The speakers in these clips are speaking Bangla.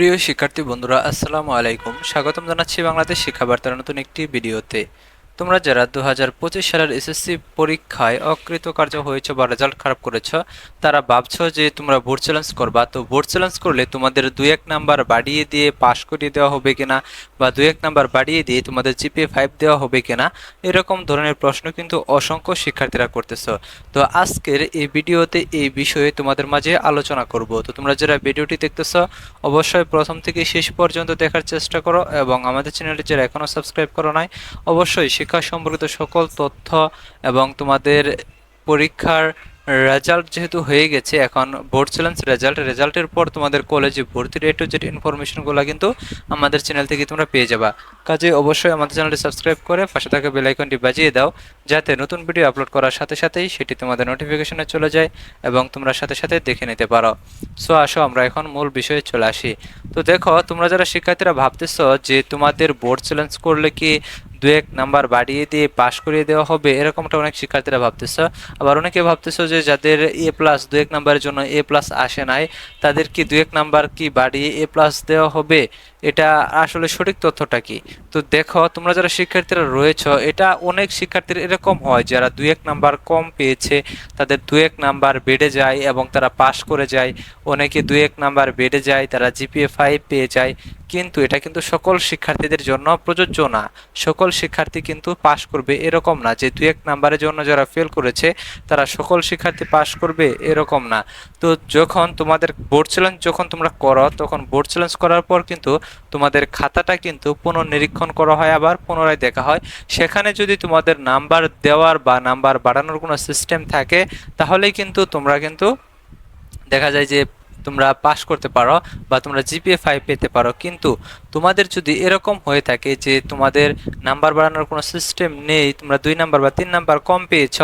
প্রিয় শিক্ষার্থী বন্ধুরা আসসালামু আলাইকুম। স্বাগতম জানাচ্ছি বাংলাদেশ শিক্ষাবার্তার নতুন একটি ভিডিওতে। তোমরা যারা দু হাজার পঁচিশ সালের এসএসসি পরীক্ষায় অকৃতকার্য হয়েছে বা রেজাল্ট খারাপ করেছ, তারা ভাবছ যে তোমরা বোর্ড চ্যালেঞ্জ করবা। তো বোর্ড চ্যালেঞ্জ করলে তোমাদের দু এক নাম্বার বাড়িয়ে দিয়ে পাশ করিয়ে দেওয়া হবে কিনা বা দু এক নাম্বার বাড়িয়ে দিয়ে তোমাদের জিপিএ ফাইভ দেওয়া হবে কিনা, এরকম ধরনের প্রশ্ন কিন্তু অসংখ্য শিক্ষার্থীরা করতেছ। তো আজকের এই ভিডিওতে এই বিষয়ে তোমাদের মাঝে আলোচনা করব। তো তোমরা যারা ভিডিওটি দেখতেছ, অবশ্যই প্রথম থেকে শেষ পর্যন্ত দেখার চেষ্টা করো এবং আমাদের চ্যানেলটি যারা এখনও সাবস্ক্রাইব করো নাই, অবশ্যই শিক্ষা সম্পর্কিত সকল তথ্য এবং তোমাদের পরীক্ষার রেজাল্ট যেহেতু হয়ে গেছে, এখন বোর্ড চ্যালেঞ্জ রেজাল্ট রেজাল্টের পর তোমাদের কলেজে ভর্তির এ টু জেড ইনফরমেশনগুলো কিন্তু আমাদের চ্যানেল থেকে তোমরা পেয়ে যাবা। কাজে অবশ্যই আমাদের চ্যানেলটি সাবস্ক্রাইব করে পাশে থাকা বেল আইকনটি বাজিয়ে দাও, যাতে নতুন ভিডিও আপলোড করার সাথে সাথেই সেটি তোমাদের নোটিফিকেশনে চলে যায় এবং তোমরা সাথে সাথে দেখে নিতে পারো। সো আসো আমরা এখন মূল বিষয়ে চলে আসি। তো দেখো, তোমরা যারা শিক্ষার্থীরা ভাবতেছ যে তোমাদের বোর্ড চ্যালেঞ্জ করলে কি দু এক নাম্বার বাড়িয়ে দিয়ে পাশ করিয়ে দেওয়া হবে, এরকমটা অনেক শিক্ষার্থীরা ভাবতেছ। আবার অনেকে ভাবতেছ যে যাদের এ প্লাস দু এক নাম্বারের জন্য এ প্লাস আসে নাই, তাদের কি দু এক নাম্বার কি বাড়িয়ে এ প্লাস দেওয়া হবে? এটা আসলে সঠিক তথ্যটা কি? তো দেখো, তোমরা যারা শিক্ষার্থীরা রয়েছ, এটা অনেক শিক্ষার্থীর এরকম হয়, যারা দুই এক নাম্বার কম পেয়েছে, তাদের দু এক নাম্বার বেড়ে যায় এবং তারা পাশ করে যায়। অনেকে দুই এক নাম্বার বেড়ে যায়, তারা জিপিএ ফাইভ পেয়ে যায়। কিন্তু এটা কিন্তু সকল শিক্ষার্থীদের জন্য প্রযোজ্য না। সকল শিক্ষার্থী কিন্তু পাশ করবে এরকম না। যে দুই এক নাম্বারের জন্য যারা ফেল করেছে, তারা সকল শিক্ষার্থী পাশ করবে এরকম না। তো যখন তোমাদের বোর্ড চ্যালেঞ্জ যখন তোমরা করো, তখন বোর্ড চ্যালেঞ্জ করার পর কিন্তু তোমাদের খাতাটা কিন্তু পুনর্নিরীক্ষণ করা হয়, আবার পুনরায় দেখা হয়। সেখানে যদি তোমাদের নাম্বার দেওয়ার বা নাম্বার বাড়ানোর কোনো সিস্টেম থাকে, তাহলেই কিন্তু তোমরা কিন্তু দেখা যায় যে তোমরা পাশ করতে পারো বা তোমরা জিপিএ ফাইভ পেতে পারো। কিন্তু তোমাদের যদি এরকম হয়ে থাকে যে তোমাদের নাম্বার বাড়ানোর কোনো সিস্টেম নেই, তোমরা দুই নাম্বার বা তিন নাম্বার কম পেয়েছ,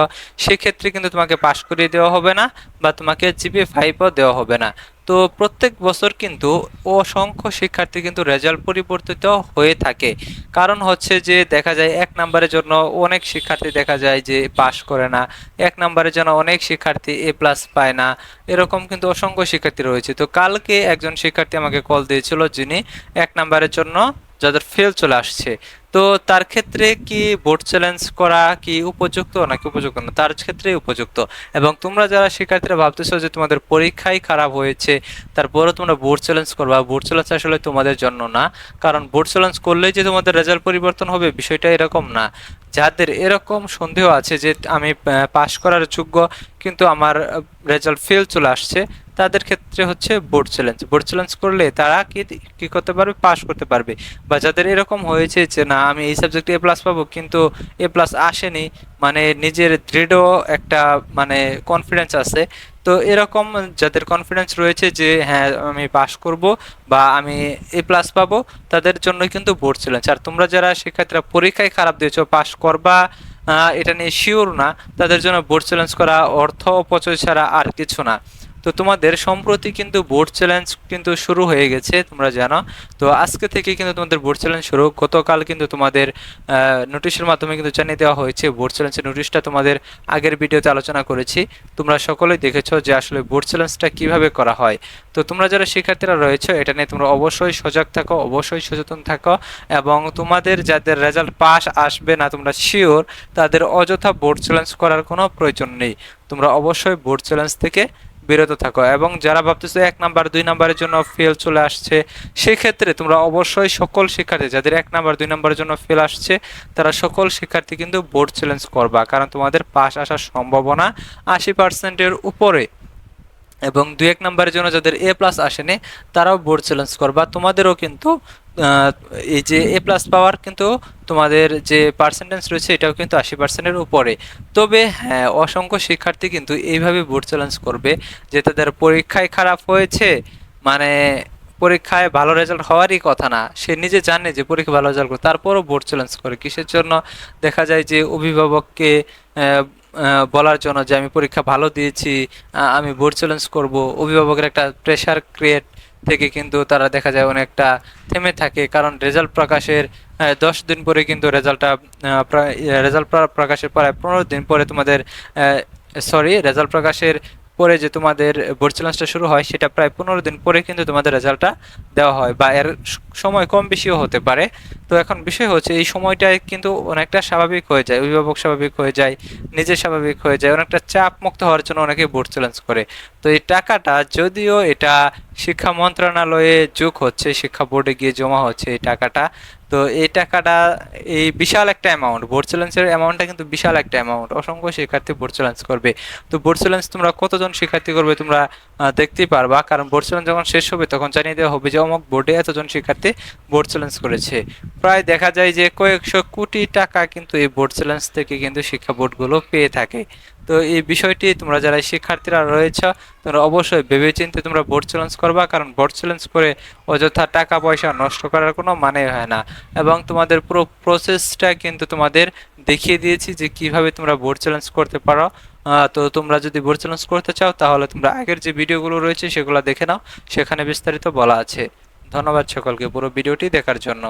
সেক্ষেত্রে কিন্তু তোমাকে পাশ করিয়ে দেওয়া হবে না বা তোমাকে জিপিএ ফাইভও দেওয়া হবে না। তো প্রত্যেক বছর কিন্তু অসংখ্য শিক্ষার্থী কিন্তু রেজাল্ট পরিবর্তিত হয়ে থাকে। কারণ হচ্ছে যে দেখা যায় এক নম্বরের জন্য অনেক শিক্ষার্থী দেখা যায় যে পাশ করে না, এক নম্বরের জন্য অনেক শিক্ষার্থী এ প্লাস পায় না, এরকম কিন্তু অসংখ্য শিক্ষার্থী রয়েছে। তো কালকে একজন শিক্ষার্থী আমাকে কল দিয়েছিল যিনি এক নম্বরের জন্য যাদের ফেল চলে আসছে। তো তার ক্ষেত্রে কি বোর্ড চ্যালেঞ্জ করা কি উপযুক্ত নাকি উপযুক্ত না? তার ক্ষেত্রে উপযুক্ত। এবং তোমরা যারা শিক্ষার্থীরা ভাবতেছো যে তোমাদের পরীক্ষাই খারাপ হয়েছে, তারপরও তোমরা বোর্ড চ্যালেঞ্জ করবা। বোর্ড চ্যালেঞ্জ আসলে তোমাদের জন্য না। কারণ বোর্ড চ্যালেঞ্জ করলেই যে তোমাদের রেজাল্ট পরিবর্তন হবে বিষয়টা এরকম না। যাদের এরকম সন্দেহ আছে যে আমি পাশ করার যোগ্য, কিন্তু আমার রেজাল্ট ফেল চলে আসছে তাদের ক্ষেত্রে হচ্ছে বোর্ড চ্যালেঞ্জ বোর্ড চ্যালেঞ্জ করলে তারা কি কি করতে পারবে? পাশ করতে পারবে। বা যাদের এরকম হয়েছে যে, না, আমি এই সাবজেক্টে এ প্লাস পাবো, কিন্তু এ প্লাস আসেনি মানে নিজের দৃঢ় একটা মানে কনফিডেন্স আছে। তো এরকম যাদের কনফিডেন্স রয়েছে যে হ্যাঁ আমি পাস করব বা আমি এ প্লাস পাবো, তাদের জন্য কিন্তু বোর্ড চ্যালেঞ্জ আর তোমরা যারা শিক্ষার্থীরা পরীক্ষায় খারাপ দিয়েছ পাস করবা এটা নিয়ে শিওর না, তাদের জন্য বোর্ড চ্যালেঞ্জ করা অর্থ অপচয় ছাড়া আর কিছু না। তো তোমাদের সম্প্রতি কিন্তু বোর্ড চ্যালেঞ্জ কিন্তু শুরু হয়ে গেছে, তোমরা জানো। তো আজকে থেকে কিন্তু তোমাদের বোর্ড চ্যালেঞ্জ শুরু। গতকাল কিন্তু তোমাদের নোটিশের মাধ্যমে কিন্তু জানিয়ে দেওয়া হয়েছে বোর্ড চ্যালেঞ্জের নোটিশটা তোমাদের আগের ভিডিওতে আলোচনা করেছি। তোমরা সকলেই দেখেছ যে আসলে বোর্ড চ্যালেঞ্জটা কীভাবে করা হয়। তো তোমরা যারা শিক্ষার্থীরা রয়েছে, এটা নিয়ে তোমরা অবশ্যই সজাগ থাকো, অবশ্যই সচেতন থাকো এবং তোমাদের যাদের রেজাল্ট পাস আসবে না তোমরা শিওর তাদের অযথা বোর্ড চ্যালেঞ্জ করার কোনো প্রয়োজন নেই। তোমরা অবশ্যই বোর্ড চ্যালেঞ্জ থেকে বিরত থাকো। এবং যারা ভাবতেছো এক নাম্বার, দুই নাম্বারের জন্য ফেল চলে আসছে, সেক্ষেত্রে তোমরা অবশ্যই সকল শিক্ষার্থী, যাদের এক নাম্বার, দুই নাম্বারের জন্য ফেল আসছে, তারা সকল শিক্ষার্থী কিন্তু বোর্ড চ্যালেঞ্জ করবা। কারণ তোমাদের পাস আসার সম্ভাবনা আশি পার্সেন্টের উপরে। এবং দুই এক নম্বরের জন্য যাদের এ প্লাস আসেনি, তারাও বোর্ড চ্যালেঞ্জ করবা। তোমাদেরও কিন্তু এই যে এ প্লাস পাওয়ার কিন্তু তোমাদের যে পার্সেন্টেজ রয়েছে, এটাও কিন্তু আশি পার্সেন্টের উপরে। তবে হ্যাঁ অসংখ্য শিক্ষার্থী কিন্তু এইভাবে বোর্ড চ্যালেঞ্জ করবে যে তাদের পরীক্ষায় খারাপ হয়েছে মানে পরীক্ষায় ভালো রেজাল্ট হওয়ারই কথা না। সে নিজে জানে যে পরীক্ষা ভালো রেজাল্ট করে তারপরও বোর্ড চ্যালেঞ্জ করে। কিসের জন্য? দেখা যায় যে অভিভাবককে বলার জন্য যে আমি পরীক্ষা ভালো দিয়েছি আমি বোর্ড চ্যালেঞ্জ করব। অভিভাবকের একটা প্রেশার ক্রিয়েট থেকে কিন্তু তারা দেখা যায় অনেকটা থেমে থাকে। কারণ রেজাল্ট প্রকাশের দশ দিন পরে কিন্তু রেজাল্টটা রেজাল্ট প্রকাশের প্রায় পনেরো দিন পরে তোমাদের সরি রেজাল্ট প্রকাশের পরে যে তোমাদের বোর্ড চ্যালেঞ্জটা শুরু হয়, সেটা প্রায় পনেরো দিন পরে কিন্তু তোমাদের রেজাল্টটা দেওয়া হয় বা এর সময় কম বেশিও হতে পারে। তো এখন বিষয় হচ্ছে, এই সময়টায় কিন্তু অনেকটা স্বাভাবিক হয়ে যায়, অভিভাবক স্বাভাবিক হয়ে যায় নিজে স্বাভাবিক হয়ে যায়, অনেকটা চাপ মুক্ত হওয়ার জন্য অনেকে বোর্ড চ্যালেঞ্জ করে। তো এই টাকাটা যদিও এটা শিক্ষা মন্ত্রণালয়ে যোগ হচ্ছে, শিক্ষা বোর্ডে গিয়ে জমা হচ্ছে, এই টাকাটা তো এই টাকাটা, এই বিশাল একটা অ্যামাউন্ট বোর্ড চ্যালেঞ্জের অ্যামাউন্টটা কিন্তু বিশাল একটা অ্যামাউন্ট অসংখ্য শিক্ষার্থী বোর্ড চ্যালেঞ্জ করবে। তো বোর্ড চ্যালেঞ্জ তোমরা কতজন শিক্ষার্থী করবে তোমরা দেখতেই পারবা, কারণ বোর্ড চ্যালেঞ্জ যখন শেষ হবে তখন জানিয়ে দেওয়া হবে যে অমুক বোর্ডে এতজন শিক্ষার্থী বোর্ড চ্যালেঞ্জ করেছে। প্রায় দেখা যায় যে কয়েকশো কোটি টাকা কিন্তু এই বোর্ড চ্যালেঞ্জ থেকে কিন্তু শিক্ষা বোর্ডগুলো পেয়ে থাকে। তো এই বিষয়টি তোমরা যারা শিক্ষার্থীরা রয়েছ, তোমরা অবশ্যই ভেবে ভেবেচিন্তে তোমরা বোর্ড চ্যালেঞ্জ করবা, কারণ বোর্ড চ্যালেঞ্জ করে অযথা টাকা পয়সা নষ্ট করার কোনো মানে হয় না। এবং তোমাদের পুরো প্রসেসটা কিন্তু তোমাদের দেখিয়ে দিয়েছি যে কীভাবে তোমরা বোর্ড চ্যালেঞ্জ করতে পারো। তো তোমরা যদি বোর্ড চ্যালেঞ্জ করতে চাও, তাহলে তোমরা আগের যে ভিডিওগুলো রয়েছে, সেগুলো দেখে নাও। সেখানে বিস্তারিত বলা আছে। ধন্যবাদ সকলকে পুরো ভিডিওটি দেখার জন্য।